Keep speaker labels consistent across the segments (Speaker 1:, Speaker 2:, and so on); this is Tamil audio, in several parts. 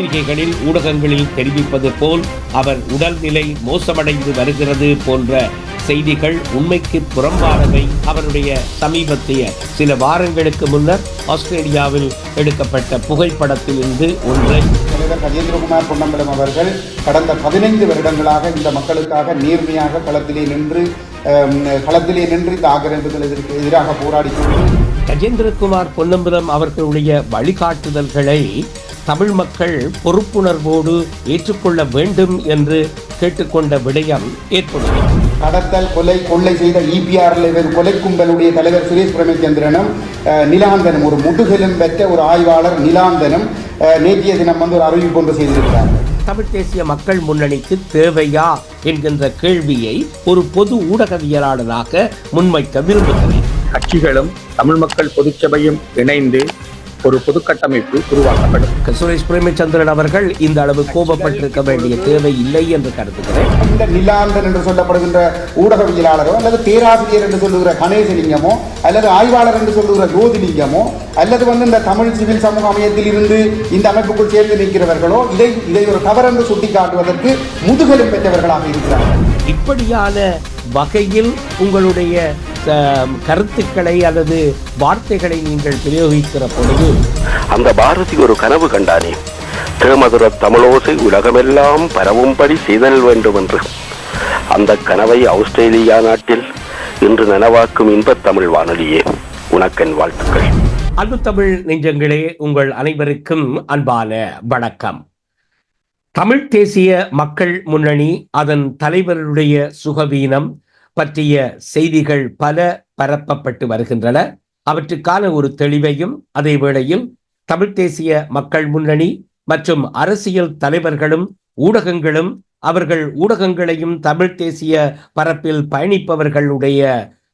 Speaker 1: பத்திரிகைகளில் ஊடகங்களில் தெரிவிப்பது போல் அவர் உடல்நிலை மோசமடைந்து வருகிறது போன்ற செய்திகள் உண்மைக்கு புறம்பானவை அவருடைய சமீபத்திய சில வாரங்களுக்கு முன்னர் ஆஸ்திரேலியாவில் எடுக்கப்பட்ட புகைப்படத்திலிருந்து ஒன்றை
Speaker 2: தலைவர் கஜேந்திரகுமார் பொன்னம்பலம் அவர்கள் கடந்த பதினைந்து வருடங்களாக இந்த மக்களுக்காக நேர்மையாக களத்திலே நின்று களத்திலே நின்று இந்த ஆக்கிரமிப்புகளுக்கு எதிராக போராடி கொண்டு
Speaker 1: கஜேந்திரகுமார் பொன்னம்பலம் அவர்களுடைய வழிகாட்டுதல்களை தமிழ் மக்கள் பொறுப்புணர்வோடு ஏற்றுக்கொள்ள வேண்டும் என்று கேட்டுக்கொண்ட விடயம் ஏற்படுகிறது.
Speaker 2: கடத்தல் கொலை கொள்ளை செய்த இபிஆர்ல கொலை கும்பலுடைய தலைவர் சுரேஷ் பிரமச்சந்திரனும் நிலாந்தனும் ஒரு முதுகெலும் பெற்ற ஒரு ஆய்வாளர் நிலாந்தனும் நேற்றைய தினம் வந்து ஒரு அறிவிப்பு ஒன்று செய்திருக்கிறார்கள்.
Speaker 1: தமிழ் தேசிய மக்கள் முன்னணிக்கு தேவையா என்கின்ற கேள்வியை ஒரு பொது ஊடகவியலாளராக முன்வைக்க விரும்புகிறேன்.
Speaker 3: கட்சிகளும் தமிழ் மக்கள் பொதுச்சபையும் இணைந்து ஒரு பொது கட்டமைப்பு உருவாக்கப்படும்
Speaker 1: சுரேஷ் பிரேமச்சந்திரன் அவர்கள் இந்த அளவு கோபப்பட்டிருக்க வேண்டிய தேவை இல்லை என்று கருதுகிறேன்.
Speaker 2: இந்த நிலாந்தன் என்று சொல்லப்படுகின்ற ஊடகவியலாளரோ அல்லது பேராசிரியர் என்று சொல்லுகிற கணேசலிங்கமோ அல்லது ஆய்வாளர் என்று சொல்லுகிற ஜோதிலிங்கமோ அல்லது வந்து இந்த தமிழ் சிவில் சமூக அமையத்தில் இருந்து இந்த அமைப்புக்குள் சேர்ந்து நிற்கிறவர்களோ இதை இதை ஒரு தவறென்று சுட்டிக்காட்டுவதற்கு முதுகெலும் பெற்றவர்களாக இருக்கிறார்கள்.
Speaker 1: இப்படியான வகையில் உங்களுடைய கருத்துக்களை அல்லது வார்த்தைகளை நீங்கள் பிரயோகிக்கிற பொழுது
Speaker 4: அந்த பாரதி ஒரு கனவு கண்டானே. தேமதுர தமிழோசை உலகமெல்லாம் பரவும்படி செய்தல் வேண்டும் என்று அந்த கனவை ஆஸ்திரேலியா நாட்டில் இன்று நனவாக்கும் இன்பத் தமிழ் வானொலியே. உனக்கென் வாழ்த்துக்கள்.
Speaker 1: அன்பு தமிழ் நெஞ்சங்களே உங்கள் அனைவருக்கும் அன்பான வணக்கம். தமிழ் தேசிய மக்கள் முன்னணி அதன் தலைவருடைய சுகவீனம் பற்றிய செய்திகள் பல பரப்பப்பட்டு வருகின்றன. அவற்றுக்கான ஒரு தெளிவையும் அதே வேளையில் தமிழ் தேசிய மக்கள் முன்னணி மற்றும் அரசியல் தலைவர்களும் ஊடகங்களும் அவர்கள் ஊடகங்களையும் தமிழ் தேசிய பரப்பில் பயணிப்பவர்களுடைய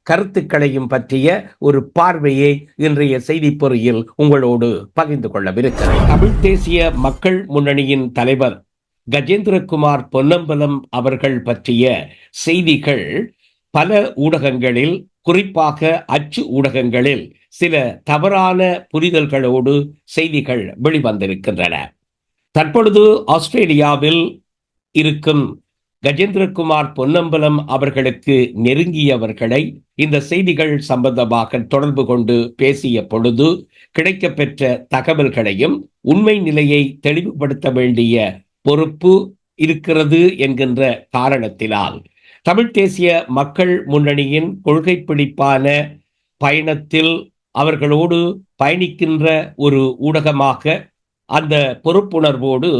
Speaker 1: கருத்துக்களையும் பற்றிய ஒரு பார்வையை இன்றைய செய்தி பொறியில் உங்களோடு பகிர்ந்து கொள்ளவிருக்கிறேன். தமிழ் தேசிய மக்கள் முன்னணியின் தலைவர் கஜேந்திரகுமார் பொன்னம்பலம் அவர்கள் பற்றிய செய்திகள் பல ஊடகங்களில் குறிப்பாக அச்சு ஊடகங்களில் சில தவறான புரிதல்களோடு செய்திகள் வெளிவந்திருக்கின்றன. தற்பொழுது ஆஸ்திரேலியாவில் இருக்கும் கஜேந்திரகுமார் பொன்னம்பலம் அவர்களுக்கு நெருங்கியவர்களை இந்த செய்திகள் சம்பந்தமாக தொடர்பு கொண்டு பேசிய பொழுது கிடைக்கப்பெற்ற தகவல்களையும் உண்மை நிலையை தெளிவுபடுத்த வேண்டிய பொறுப்பு இருக்கிறது என்கின்ற காரணத்தினால் தமிழ் தேசிய மக்கள் முன்னணியின் கொள்கை பிடிப்பான பயணத்தில் அவர்களோடு பயணிக்கின்ற ஒரு ஊடகமாக அந்த பொறுப்புணர்வோடு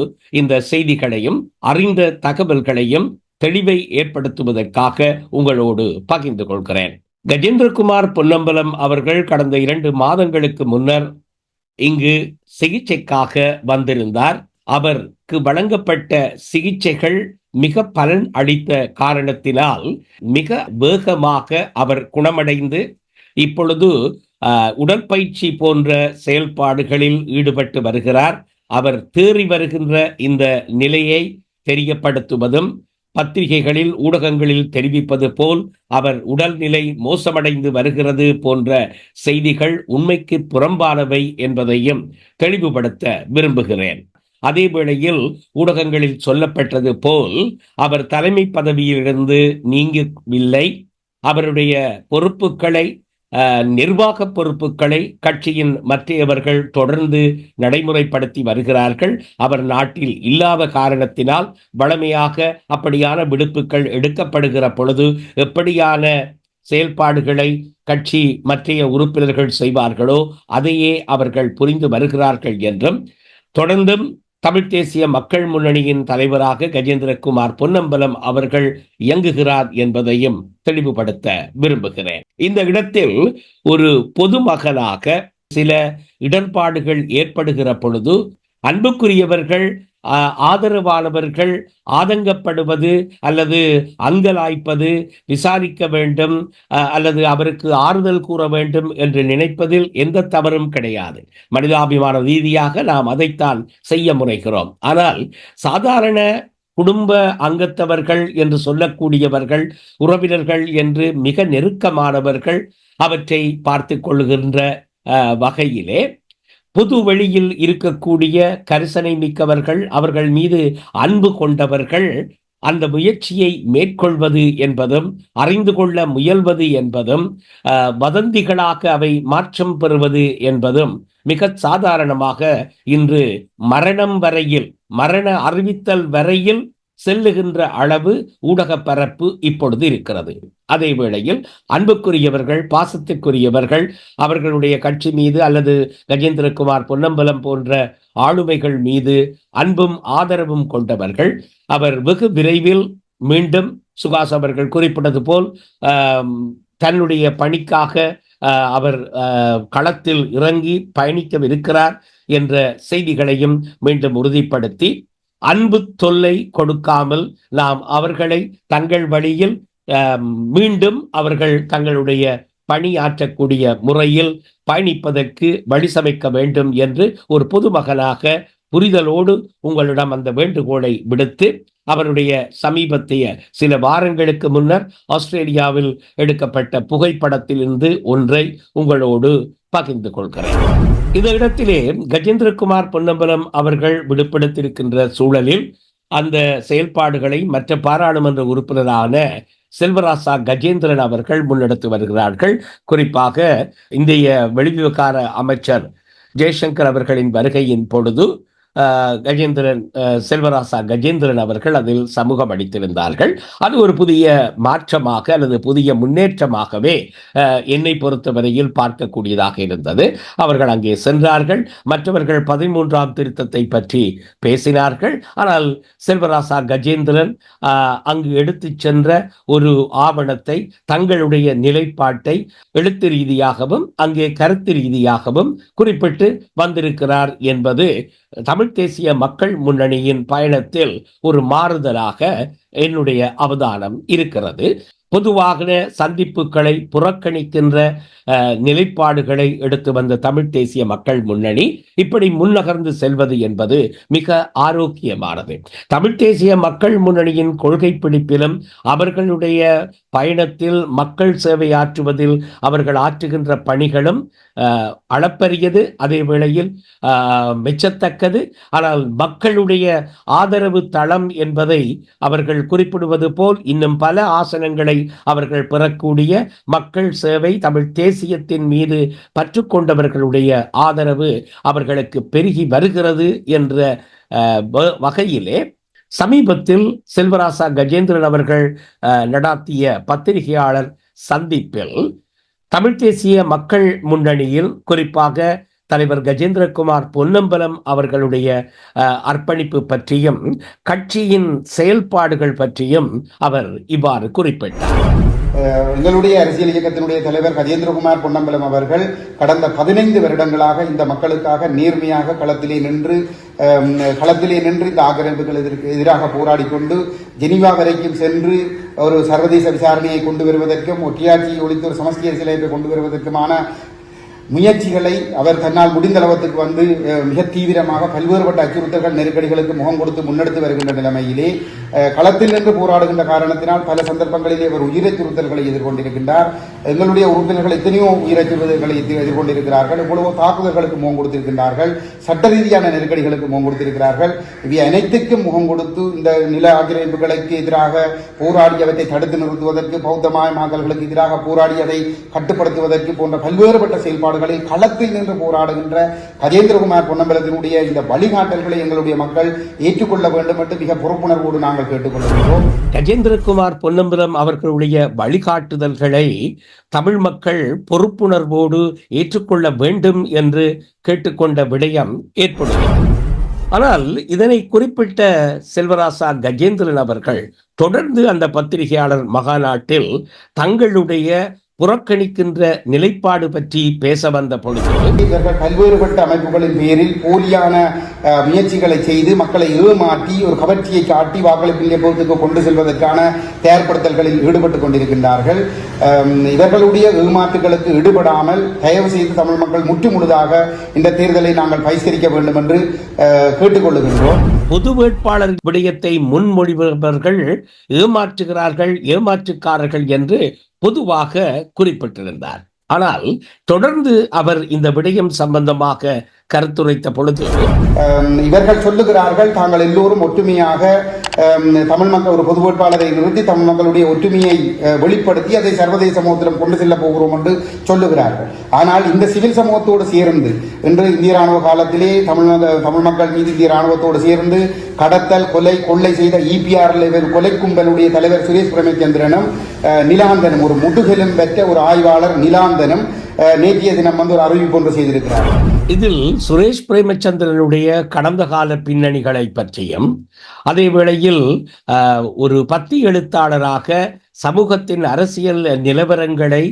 Speaker 1: இந்த செய்திகளையும் அறிந்த தகவல்களையும் தெளிவை ஏற்படுத்துவதற்காக உங்களோடு பகிர்ந்து கொள்கிறேன். கஜேந்திரகுமார் பொன்னம்பலம் அவர்கள் கடந்த இரண்டு மாதங்களுக்கு முன்னர் இங்கு சிகிச்சைக்காக வந்திருந்தார். அவருக்கு வழங்கப்பட்ட சிகிச்சைகள் மிக பலன் அளித்த காரணத்தினால் மிக வேகமாக அவர் குணமடைந்து இப்பொழுது உடற்பயிற்சி போன்ற செயல்பாடுகளில் ஈடுபட்டு வருகிறார். அவர் தேறி வருகின்ற இந்த நிலையை தெரியப்படுத்துவதும் பத்திரிகைகளில் ஊடகங்களில் தெரிவிப்பது போல் அவர் உடல்நிலை மோசமடைந்து வருகிறது போன்ற செய்திகள் உண்மைக்கு புறம்பானவை என்பதையும் தெளிவுபடுத்த விரும்புகிறேன். அதே வேளையில் ஊடகங்களில் சொல்லப்பட்டது போல் அவர் தலைமை பதவியிலிருந்து நீங்கவில்லை. அவருடைய பொறுப்புகளை நிர்வாக பொறுப்புகளை கட்சியின் மற்றையவர்கள் தொடர்ந்து நடைமுறைப்படுத்தி வருகிறார்கள். அவர் நாட்டில் இல்லாத காரணத்தினால் வளமையாக அப்படியான விடுப்புகள் எடுக்கப்படுகிற பொழுது எப்படியான செயல்பாடுகளை கட்சி மற்றைய உறுப்பினர்கள் செய்வார்களோ அதையே அவர்கள் புரிந்து வருகிறார்கள் என்றும் தொடர்ந்தும் தமிழ் தேசிய மக்கள் முன்னணியின் தலைவராக கஜேந்திரகுமார் பொன்னம்பலம் அவர்கள் இயங்குகிறார் என்பதையும் தெளிவுபடுத்த விரும்புகிறேன். இந்த இடத்தில் ஒரு பொதுமகனாக சில இடர்பாடுகள் ஏற்படுகிற பொழுது அன்புக்குரியவர்கள் ஆதரவாளவர்கள் ஆதரவானவர்கள் ஆதங்கப்படுவது அல்லது அங்கலாய்ப்பது விசாரிக்க வேண்டும் அல்லது அவருக்கு ஆறுதல் கூற வேண்டும் என்று நினைப்பதில் எந்த தவறும் கிடையாது. மனிதாபிமான ரீதியாக நாம் அதைத்தான் செய்ய முனைகிறோம். ஆனால் சாதாரண குடும்ப அங்கத்தவர்கள் என்று சொல்லக்கூடியவர்கள் உறவினர்கள் என்று மிக நெருக்கமானவர்கள் அவற்றை பார்த்து கொள்கின்ற வகையிலே பொது வழியில் இருக்கக்கூடிய கரிசனை மிக்கவர்கள் அவர்கள் மீது அன்பு கொண்டவர்கள் அந்த முயற்சியை மேற்கொள்வது என்பதும் அறிந்து கொள்ள முயல்வது என்பதும் அஹ், வதந்திகளாக அவை மாற்றம் பெறுவது என்பதும் மிக சாதாரணமாக இன்று மரணம் வரையில் மரண அறிவித்தல் வரையில் செல்லுகின்ற அளவு ஊடக பரப்பு இப்பொழுது இருக்கிறது. அதே வேளையில் அன்புக்குரியவர்கள் பாசத்திற்குரியவர்கள் அவர்களுடைய கட்சி மீது அல்லது கஜேந்திரகுமார் பொன்னம்பலம் போன்ற ஆளுமைகள் மீது அன்பும் ஆதரவும் கொண்டவர்கள் அவர் வெகு விரைவில் மீண்டும் சுகாஸ் அவர்கள் குறிப்பிட்டது போல் தன்னுடைய பணிக்காக ஆஹ், அவர் ஆஹ், களத்தில் இறங்கி பயணிக்கவிருக்கிறார் என்ற செய்திகளையும் மீண்டும் உறுதிப்படுத்தி அன்பு தொல்லை கொடுக்காமல் நாம் அவர்களை தங்கள் வழியில் மீண்டும் அவர்கள் தங்களுடைய பணியாற்றக்கூடிய முறையில் பயணிப்பதற்கு வழி சமைக்க வேண்டும் என்று ஒரு பொதுமகனாக புரிதலோடு உங்களிடம் அந்த வேண்டுகோளை விடுத்து அவருடைய சமீபத்திய சில வாரங்களுக்கு முன்னர் ஆஸ்திரேலியாவில் எடுக்கப்பட்ட புகைப்படத்திலிருந்து ஒன்றை உங்களோடு பகிர்ந்து கொள்கிறேன். இந்த இடத்திலே கஜேந்திரகுமார் பொன்னம்பலம் அவர்கள் விடுபடுத்திருக்கின்ற சூழலில் அந்த செயல்பாடுகளை மற்ற பாராளுமன்ற உறுப்பினரான செல்வராசா கஜேந்திரன் அவர்கள் முன்னெடுத்து வருகிறார்கள். குறிப்பாக இந்திய வெளிவிவகார அமைச்சர் ஜெய்சங்கர் அவர்களின் வருகையின் பொழுது கஜேந்திரன் செல்வராசா கஜேந்திரன் அவர்கள் அதில் சமூகம் அடித்திருந்தார்கள். அது ஒரு புதிய மாற்றமாக அல்லது புதிய முன்னேற்றமாகவே என்னை பொறுத்தவரையில் பார்க்கக்கூடியதாக இருந்தது. அவர்கள் அங்கே சென்றார்கள். மற்றவர்கள் பதிமூன்றாம் திருத்தத்தை பற்றி பேசினார்கள். ஆனால் செல்வராசா கஜேந்திரன் அங்கு எடுத்துச் சென்ற ஒரு ஆவணத்தை தங்களுடைய நிலைப்பாட்டை எழுத்து ரீதியாகவும் அங்கே கருத்து ரீதியாகவும் குறிப்பிட்டு வந்திருக்கிறார் என்பது தமிழ் தேசிய மக்கள் முன்னணியின் பயணத்தில் ஒரு மாறுதலாக என்னுடைய அவதானம் இருக்கிறது. பொதுவாக சந்திப்புகளை புறக்கணிக்கின்ற நிலைப்பாடுகளை எடுத்து வந்த தமிழ் தேசிய மக்கள் முன்னணி இப்படி முன்னகர்ந்து செல்வது என்பது மிக ஆரோக்கியமானது. தமிழ் தேசிய மக்கள் முன்னணியின் கொள்கை பிடிப்பிலும் அவர்களுடைய பயணத்தில் மக்கள் சேவை ஆற்றுவதில் அவர்கள் ஆற்றுகின்ற பணிகளும் அளப்பரியது. அதே வேளையில் மெச்சத்தக்கது. ஆனால் மக்களுடைய ஆதரவு தளம் என்பதை அவர்கள் குறிப்பிடுவது போல் இன்னும் பல ஆசனங்களை அவர்கள் பெறக்கூடிய மக்கள் சேவை தமிழ் தேசியத்தின் மீது பற்றுக்கொண்டவர்களுடைய ஆதரவு அவர்களுக்கு பெருகி வருகிறது என்ற வ- வகையிலே சமீபத்தில் செல்வராசா கஜேந்திரன் அவர்கள் நடாத்திய பத்திரிகையாளர் சந்திப்பில் தமிழ் தேசிய மக்கள் முன்னணியில் குறிப்பாக தலைவர் கஜேந்திரகுமார் பொன்னம்பலம் அவர்களுடைய அர்ப்பணிப்பு பற்றியும் கட்சியின் செயல்பாடுகள் பற்றியும் அவர் இவ்வாறு குறிப்பிட்டார்.
Speaker 2: எங்களுடைய அரசியல் இயக்கத்தினுடைய தலைவர் கஜேந்திரகுமார் பொன்னம்பலம் அவர்கள் கடந்த பதினைந்து வருடங்களாக இந்த மக்களுக்காக நேர்மையாக களத்திலே நின்று களத்திலே நின்று இந்த ஆக்கிரமிப்புகளுக்கு எதிராக போராடி கொண்டு ஜெனீவா வரைக்கும் சென்று ஒரு சர்வதேச விசாரணையை கொண்டு வருவதற்கும் ஒட்டியாட்சியை ஒழித்து ஒரு சமஸ்தி அரசியலமைப்பை கொண்டு வருவதற்குமான முயற்சிகளை அவர் தன்னால் முடிந்த அளவத்துக்கு வந்து மிக தீவிரமாக பல்வேறுபட்ட அச்சுறுத்தல்கள் நெருக்கடிகளுக்கு முகம் கொடுத்து முன்னெடுத்து வருகின்ற நிலைமையிலே களத்தில் நின்று போராடுகின்ற காரணத்தினால் பல சந்தர்ப்பங்களிலே அவர் உயிரச்சுறுத்தல்களை எதிர்கொண்டிருக்கின்றார். எங்களுடைய உறுப்பினர்கள் எத்தனையோ உயிரச்சுறுத்தல்களை எதிர்கொண்டிருக்கிறார்கள். எவ்வளவோ தாக்குதல்களுக்கு முகம் கொடுத்திருக்கின்றார்கள். சட்ட ரீதியான நெருக்கடிகளுக்கு முகம் கொடுத்திருக்கிறார்கள். இவை அனைத்துக்கும் முகம் கொடுத்து இந்த நில ஆக்கிரமிப்புகளுக்கு எதிராக போராடி அவற்றை தடுத்து நிறுத்துவதற்கு பௌத்தமயமாக்கல்களுக்கு எதிராக போராடி அதை கட்டுப்படுத்துவதற்கு போன்ற பல்வேறுபட்ட செயல்பாடு செயல்பாடுகளில் களத்தில் நின்று போராடுகின்ற கஜேந்திரகுமார் பொன்னம்பலத்தினுடைய இந்த வழிகாட்டல்களை எங்களுடைய மக்கள் ஏற்றுக்கொள்ள வேண்டும் என்று மிக பொறுப்புணர்வோடு நாங்கள் கேட்டுக்கொள்கிறோம்
Speaker 1: கஜேந்திரகுமார் பொன்னம்பலம் அவர்களுடைய வழிகாட்டுதல்களை தமிழ் மக்கள் பொறுப்புணர்வோடு ஏற்றுக்கொள்ள வேண்டும் என்று கேட்டுக்கொண்ட விடயம் ஏற்படுகிறது. ஆனால் இதனை குறிப்பிட்ட செல்வராசா கஜேந்திரன் அவர்கள் தொடர்ந்து அந்த பத்திரிகையாளர் மகாநாட்டில் தங்களுடைய புறக்கணிக்கின்ற நிலைப்பாடு பற்றி பேச வந்த பொழுது
Speaker 2: இவர்கள் பல்வேறுபட்ட அமைப்புகளின் பேரில் போலியான முயற்சிகளை செய்து மக்களை ஏமாற்றி ஒரு கவர்ச்சியை காட்டி வாக்களிப்பு நிலையத்துக்கு கொண்டு செல்வதற்கான தயார்படுத்தல்களில் ஈடுபட்டுக் கொண்டிருக்கின்றார்கள். இவர்களுடைய ஏமாற்றுகளுக்கு ஈடுபடாமல் தயவு செய்து தமிழ் மக்கள் முற்றுமுழுதாக இந்த தேர்தலை நாங்கள் பகிஷ்கரிக்க வேண்டும் என்று கேட்டுக்கொள்ளுகின்றோம்
Speaker 1: பொது வேட்பாளர் விடயத்தை முன்மொழிபவர்கள் ஏமாற்றுகிறார்கள் ஏமாற்றுக்காரர்கள் என்று பொதுவாக குறிப்பிட்டிருந்தார். ஆனால் தொடர்ந்து அவர் இந்த விடயம் சம்பந்தமாக கருத்துரைத்த பொழுது.
Speaker 2: இவர்கள் சொல்லுகிறார்கள் தாங்கள் எல்லோரும் ஒற்றுமையாக தமிழ் மக்கள் ஒரு பொது வேட்பாளரை நிறுத்தி தமிழ் மக்களுடைய ஒற்றுமையை வெளிப்படுத்தி அதை சர்வதேச சமூகத்திடம் கொண்டு செல்ல போகிறோம் என்று சொல்லுகிறார்கள். ஆனால் இந்த சிவில் சமூகத்தோடு சேர்ந்து இன்று இந்திய ராணுவ காலத்திலே தமிழ் தமிழ் மக்கள் மீது இந்திய ராணுவத்தோடு சேர்ந்து கடத்தல் கொலை கொள்ளை செய்த இபிஆர் கொலை கும்பலுடைய தலைவர் சுரேஷ் பிரேமச்சந்திரனும் நிலாந்தனும் ஒரு முதுகெலும் பெற்ற ஒரு ஆய்வாளர் நிலாந்தனும் நேற்றைய தினம் வந்து ஒரு அறிவிப்பு ஒன்று செய்திருக்கிறார்.
Speaker 1: இதில் சுரேஷ் பிரேமச்சந்திரனுடைய கடந்த கால பின்னணிகளை பற்றியும் அதே வேளையில் ஒரு பத்தி எழுத்தாளராக சமூகத்தின் அரசியல் நிலவரங்களை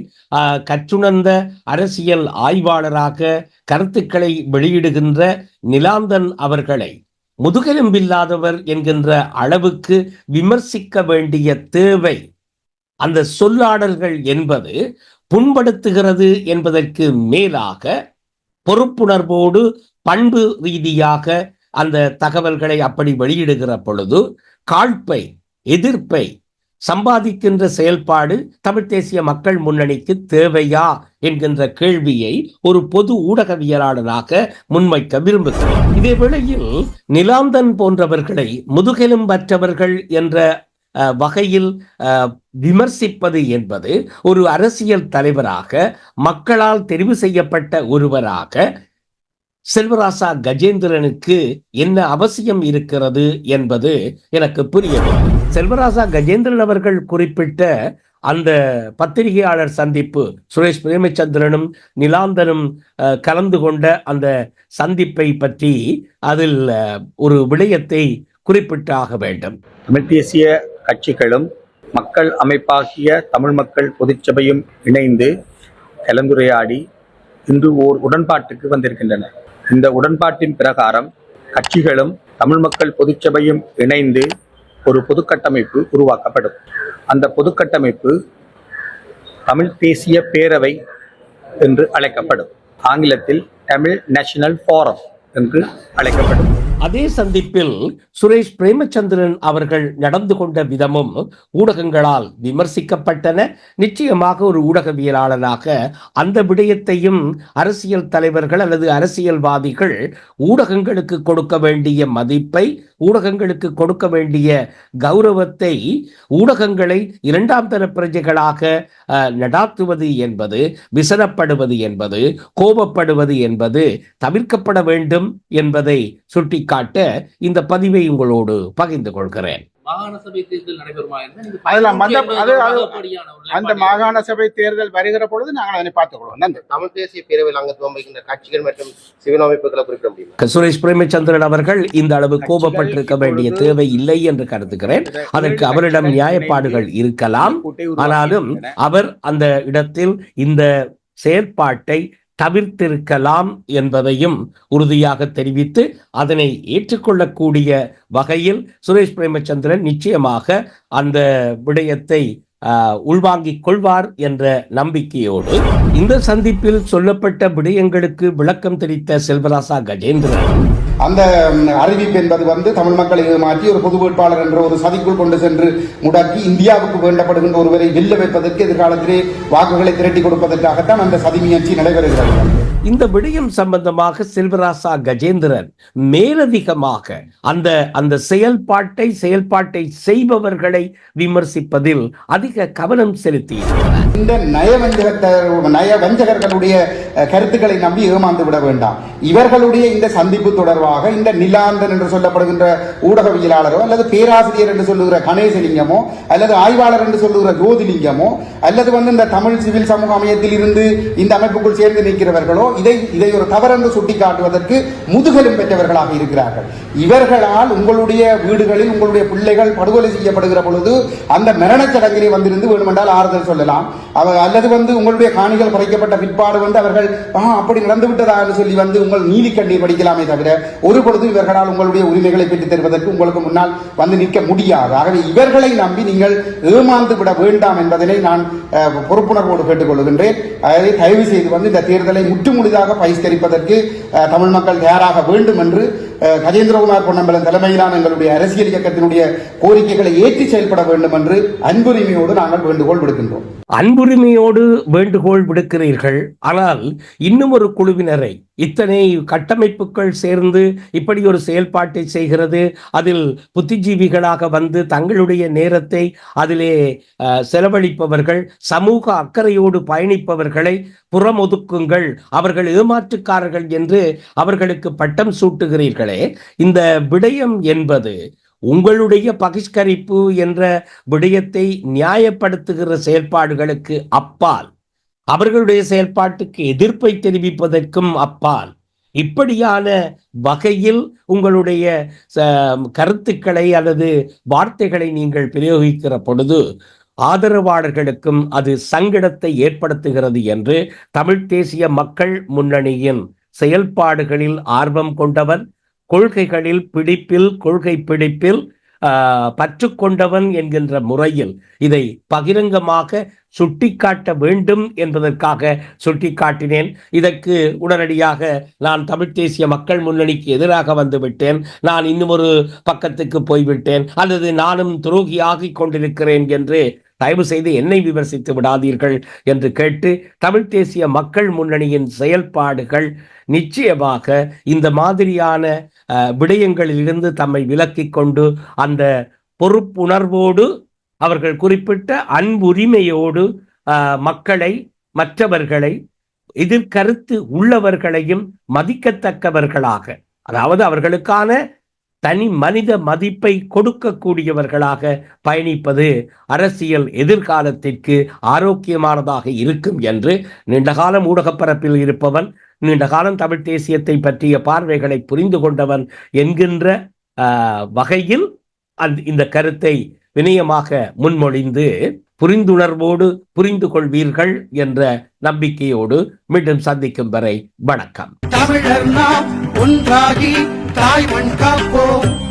Speaker 1: கற்றுணர்ந்த அரசியல் ஆய்வாளராக கருத்துக்களை வெளியிடுகின்ற நிலாந்தன் அவர்களை முதுகெலும்பில்லாதவர் என்கின்ற அளவுக்கு விமர்சிக்க வேண்டிய தேவை. அந்த சொல்லாடல்கள் என்பது புண்படுத்துகிறது என்பதற்கு மேலாக பொறுப்புணர்வோடு பண்பு ரீதியாக அந்த தகவல்களை அப்படி வெளியிடுகிற பொழுது காழ்ப்பை எதிர்ப்பை சம்பாதிக்கின்ற செயல்பாடு தமிழ் தேசிய மக்கள் முன்னணிக்கு தேவையா என்கின்ற கேள்வியை ஒரு பொது ஊடகவியலாளராக முன்வைக்க விரும்புகிறேன். இதே வேளையில் நிலாந்தன் போன்றவர்களை முதுகெலும்பற்றவர்கள் என்ற வகையில் விமர்சிப்பது என்பது ஒரு அரசியல் தலைவராக மக்களால் தெரிவு செய்யப்பட்ட ஒருவராக செல்வராசா கஜேந்திரனுக்கு என்ன அவசியம் இருக்கிறது என்பது எனக்கு புரியவில்லை. செல்வராசா கஜேந்திரன் அவர்கள் குறிப்பிட்ட அந்த பத்திரிகையாளர் சந்திப்பு சுரேஷ் பிரேமச்சந்திரனும் நிலாந்தனும் அஹ், கலந்து கொண்ட அந்த சந்திப்பை பற்றி அதில் ஒரு விடயத்தை குறிப்பிட்டாக வேண்டும்.
Speaker 3: தமிழ் தேசிய கட்சிகளும் மக்கள் அமைப்பாகிய தமிழ் மக்கள் பொதுச்சபையும் இணைந்து கலந்துரையாடி இன்று ஓர் உடன்பாட்டுக்கு வந்திருக்கின்றன. இந்த உடன்பாட்டின் பிரகாரம் கட்சிகளும் தமிழ் மக்கள் பொதுச்சபையும் இணைந்து ஒரு பொதுக்கட்டமைப்பு உருவாக்கப்படும். அந்த பொதுக்கட்டமைப்பு தமிழ் தேசிய பேரவை என்று அழைக்கப்படும். ஆங்கிலத்தில் தமிழ் நேஷனல் ஃபாரம். என்று அழைக்கப்படும்.
Speaker 1: அதே சந்திப்பில் சுரேஷ் பிரேமச்சந்திரன் அவர்கள் நடந்து கொண்ட விதமும் ஊடகங்களால் விமர்சிக்கப்பட்டன. நிச்சயமாக ஒரு ஊடகவியலாளராக அந்த விடயத்தையும் அரசியல் தலைவர்கள் அல்லது அரசியல்வாதிகள் ஊடகங்களுக்கு கொடுக்க வேண்டிய மதிப்பை ஊடகங்களுக்கு கொடுக்க வேண்டிய கௌரவத்தை ஊடகங்களை இரண்டாம் தர பிரஜைகளாக நடாத்துவது என்பது விசனப்படுவது என்பது கோபப்படுவது என்பது தவிர்க்கப்பட வேண்டும் என்பதை சுட்டிக்காட்ட இந்த பதிவை உங்களோடு பகிர்ந்து கொள்கிறேன்.
Speaker 5: மாகாண சபை தேர்தல் நடைபெறுமா
Speaker 6: அந்த-. மாகாண சபை வருகிற பொழுது நாங்கள் அதனை பார்த்துக் கொள்வோம் நன்றி.
Speaker 7: தமிழ் தேசிய பேரவையில் அங்கத்துவம் வகிக்கின்ற கட்சிகள் மற்றும் சிவில் அமைப்புகளை குறிப்பிட முடியுமா?
Speaker 1: சுரேஷ் பிரேமச்சந்திரன் அவர்கள் இந்த அளவு கோபப்பட்டிருக்க வேண்டிய தேவை இல்லை என்று கருதுகிறேன். அதற்கு அவரிடம் நியாயப்பாடுகள் இருக்கலாம். ஆனாலும் அவர் அந்த இடத்தில் இந்த செயற்பாட்டை தவிர்த்திருக்கலாம் என்பதையும் உறுதியாக தெரிவித்து அதனை ஏற்றுக்கொள்ளக்கூடிய வகையில் சுரேஷ் பிரேமச்சந்திரன் நிச்சயமாக அந்த விடயத்தை ஆஹ், உள்வாங்கிக் கொள்வார் என்ற நம்பிக்கையோடு இந்த சந்திப்பில் சொல்லப்பட்ட விடயங்களுக்கு விளக்கம் தெரிவித்த செல்வராசா கஜேந்திரன்.
Speaker 2: அந்த அறிவிப்பு என்பது வந்து தமிழ் மக்களை மாற்றி ஒரு பொது வேட்பாளர் என்ற ஒரு சதிக்குள் கொண்டு சென்று முடக்கி இந்தியாவுக்கு வேண்டப்படுகின்ற ஒருவரை வெல்ல வைப்பதற்கு எதிர்காலத்திலே வாக்குகளை திரட்டி கொடுப்பதற்காகத்தான் அந்த சதி முயற்சி நடைபெறுகிறது.
Speaker 1: இந்த விடயம் சம்பந்தமாக செல்வராசா கஜேந்திரன் மேலதிகமாக அந்த அந்த செயல்பாட்டை செயல்பாட்டை செய்பவர்களை விமர்சிப்பதில் அதிக கவனம் செலுத்தியிருக்கிறார்.
Speaker 2: இந்த நயவஞ்சகத்த நயவஞ்சகர்களுடைய கருத்துக்களை நம்பி ஏமாந்து விட வேண்டாம். இவர்களுடைய இந்த சந்திப்பு தொடர்பாக இந்த நிலாந்தன் என்று சொல்லப்படுகின்ற ஊடகவியலாளரோ அல்லது பேராசிரியர் என்று சொல்லுகிற கணேசலிங்கமோ அல்லது ஆய்வாளர் என்று சொல்லுகிற ஜோதிலிங்கமோ அல்லது வந்து இந்த தமிழ் சிவில் சமூக அமையத்தில் இருந்து இந்த அமைப்புக்குள் சேர்ந்து நிற்கிறவர்களோ இதை இதை ஒரு தவறென்று சுட்டிக்காட்டுவதற்கு முதுகெலும் பெற்றவர்களாக இருக்கிறார்கள். இவர்களால் உங்களுடைய வீடுகளில் உங்களுடைய பிள்ளைகள் படுகொலை செய்யப்படுகிற பொழுது அந்த மரணச் சடங்கிலே வந்திருந்து வேண்டுமென்றால் ஆறுதல் சொல்லலாம். அவ அல்லது வந்து உங்களுடைய காணிகள் குறைக்கப்பட்ட பிற்பாடு வந்து அவர்கள் ஆ அப்படி நடந்து விட்டதா என்று சொல்லி வந்து உங்கள் நீதி கண்ணீர் படிக்கலாமே தவிர ஒரு பொழுதும் இவர்களால் உங்களுடைய உரிமைகளை பெற்றுத் தருவதற்கு உங்களுக்கு முன்னால் வந்து நிற்க முடியாது. ஆகவே இவர்களை நம்பி நீங்கள் ஏமாந்து விட வேண்டாம் என்பதனை நான் பொறுப்புணர்வோடு கேட்டுக்கொள்கின்றேன். அதை தயவு செய்து வந்து இந்த தேர்தலை முற்றுமுடிதாக பகிஷ்கரிப்பதற்கு தமிழ் மக்கள் தயாராக வேண்டும் என்று கஜேந்திரகுமார் பொன்னம்பலம் தலைமையிலான எங்களுடைய அரசியல் இயக்கத்தினுடைய கோரிக்கைகளை ஏற்றி செயல்பட வேண்டும் என்று அன்புரிமையோடு நாங்கள் வேண்டுகோள் விடுக்கின்றோம்.
Speaker 1: அன்புரிமையோடு வேண்டுகோள் விடுக்கிறீர்கள். ஆனால் இன்னும் ஒரு குழுவினரை இத்தனை கட்டமைப்புகள் சேர்ந்து இப்படி ஒரு செயல்பாட்டை செய்கிறது அதில் புத்திஜீவிகளாக வந்து தங்களுடைய நேரத்தை அதிலே செலவழிப்பவர்கள் சமூக அக்கறையோடு பயணிப்பவர்களை புறமொதுக்குங்கள் அவர்கள் ஏமாற்றுக்காரர்கள் என்று அவர்களுக்கு பட்டம் சூட்டுகிறீர்களே. இந்த விடயம் என்பது உங்களுடைய பகிஷ்கரிப்பு என்ற விடயத்தை நியாயப்படுத்துகிற செயல்பாடுகளுக்கு அப்பால் அவர்களுடைய செயல்பாட்டுக்கு எதிர்ப்பை தெரிவிப்பதற்கும் அப்பால் இப்படியான வகையில் உங்களுடைய கருத்துக்களை அல்லது வார்த்தைகளை நீங்கள் பிரயோகிக்கிற பொழுது ஆதரவாளர்களுக்கும் அது சங்கடத்தை ஏற்படுத்துகிறது என்று தமிழ் தேசிய மக்கள் முன்னணியின் செயல்பாடுகளில் ஆர்வம் கொண்டவன் கொள்கைகளில் பிடிப்பில் கொள்கை பிடிப்பில் பற்றுக்கொண்டவன் பற்று கொண்டவன் என்கின்ற முறையில் இதை பகிரங்கமாக சுட்டிக்காட்ட வேண்டும் என்பதற்காக சுட்டிக்காட்டினேன். இதற்கு உடனடியாக நான் தமிழ் தேசிய மக்கள் முன்னணிக்கு எதிராக வந்துவிட்டேன் நான் இன்னும் ஒரு பக்கத்துக்கு போய்விட்டேன். அல்லது நானும் துரோகியாகிக் கொண்டிருக்கிறேன் என்று தயவு செய்து என்னை விமர்சித்து விடாதீர்கள் என்று கேட்டு தமிழ் தேசிய மக்கள் முன்னணியின் செயல்பாடுகள் நிச்சயமாக இந்த மாதிரியான விடயங்களிலிருந்து தம்மை விலக்கிக் கொண்டு அந்த பொறுப்புணர்வோடு அவர்கள் குறிப்பிட்ட அன்புரிமையோடு மக்களை மற்றவர்களை எதிர்கருத்து உள்ளவர்களையும் மதிக்கத்தக்கவர்களாக அதாவது அவர்களுக்கான தனி மனித மதிப்பை கொடுக்கக்கூடியவர்களாக பயணிப்பது அரசியல் எதிர்காலத்திற்கு ஆரோக்கியமானதாக இருக்கும் என்று நீண்டகாலம் ஊடகப்பரப்பில் இருப்பவன் நீண்ட காலம் தமிழ் தேசியத்தை பற்றிய பார்வைகளை புரிந்து கொண்டவன் என்கின்ற ஆஹ், வகையில் அந் இந்த கருத்தை வினயமாக முன்மொழிந்து புரிந்துணர்வோடு புரிந்து கொள்வீர்கள் என்ற நம்பிக்கையோடு மீண்டும் சந்திக்கும் வரை வணக்கம்.
Speaker 8: தமிழர் நாம் ஒன்றாகி தாய் மண் காப்போம்.